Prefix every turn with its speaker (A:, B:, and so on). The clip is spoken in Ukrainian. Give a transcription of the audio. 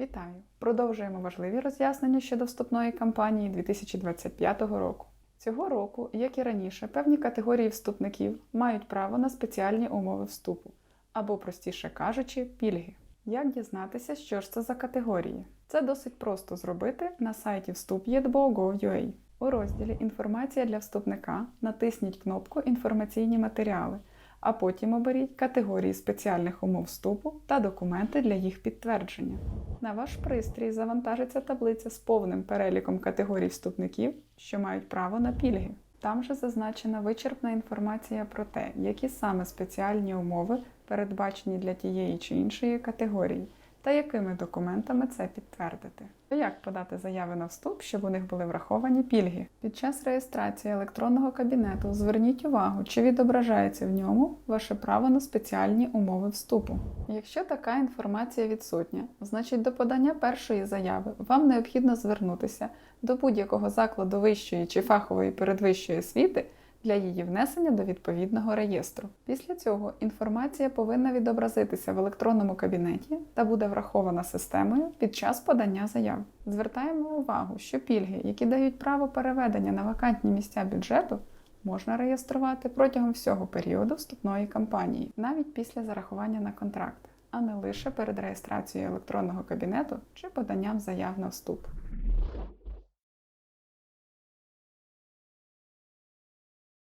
A: Вітаю! Продовжуємо важливі роз'яснення щодо вступної кампанії 2025 року. Цього року, як і раніше, певні категорії вступників мають право на спеціальні умови вступу, або, простіше кажучи, пільги. Як дізнатися, що ж це за категорії? Це досить просто зробити на сайті вступ.єдбо.gov.ua. У розділі Інформація для вступника натисніть кнопку Інформаційні матеріали, а потім оберіть категорії спеціальних умов вступу та документи для їх підтвердження. На ваш пристрій завантажиться таблиця з повним переліком категорій вступників, що мають право на пільги. Там же зазначена вичерпна інформація про те, які саме спеціальні умови передбачені для тієї чи іншої категорії, та якими документами це підтвердити. Як подати заяви на вступ, щоб у них були враховані пільги? Під час реєстрації електронного кабінету зверніть увагу, чи відображається в ньому ваше право на спеціальні умови вступу. Якщо така інформація відсутня, значить до подання першої заяви вам необхідно звернутися до будь-якого закладу вищої чи фахової передвищої освіти для її внесення до відповідного реєстру. Після цього інформація повинна відобразитися в електронному кабінеті та буде врахована системою під час подання заяв. Звертаємо увагу, що пільги, які дають право переведення на вакантні місця бюджету, можна реєструвати протягом всього періоду вступної кампанії, навіть після зарахування на контракт, а не лише перед реєстрацією електронного кабінету чи поданням заяв на вступ.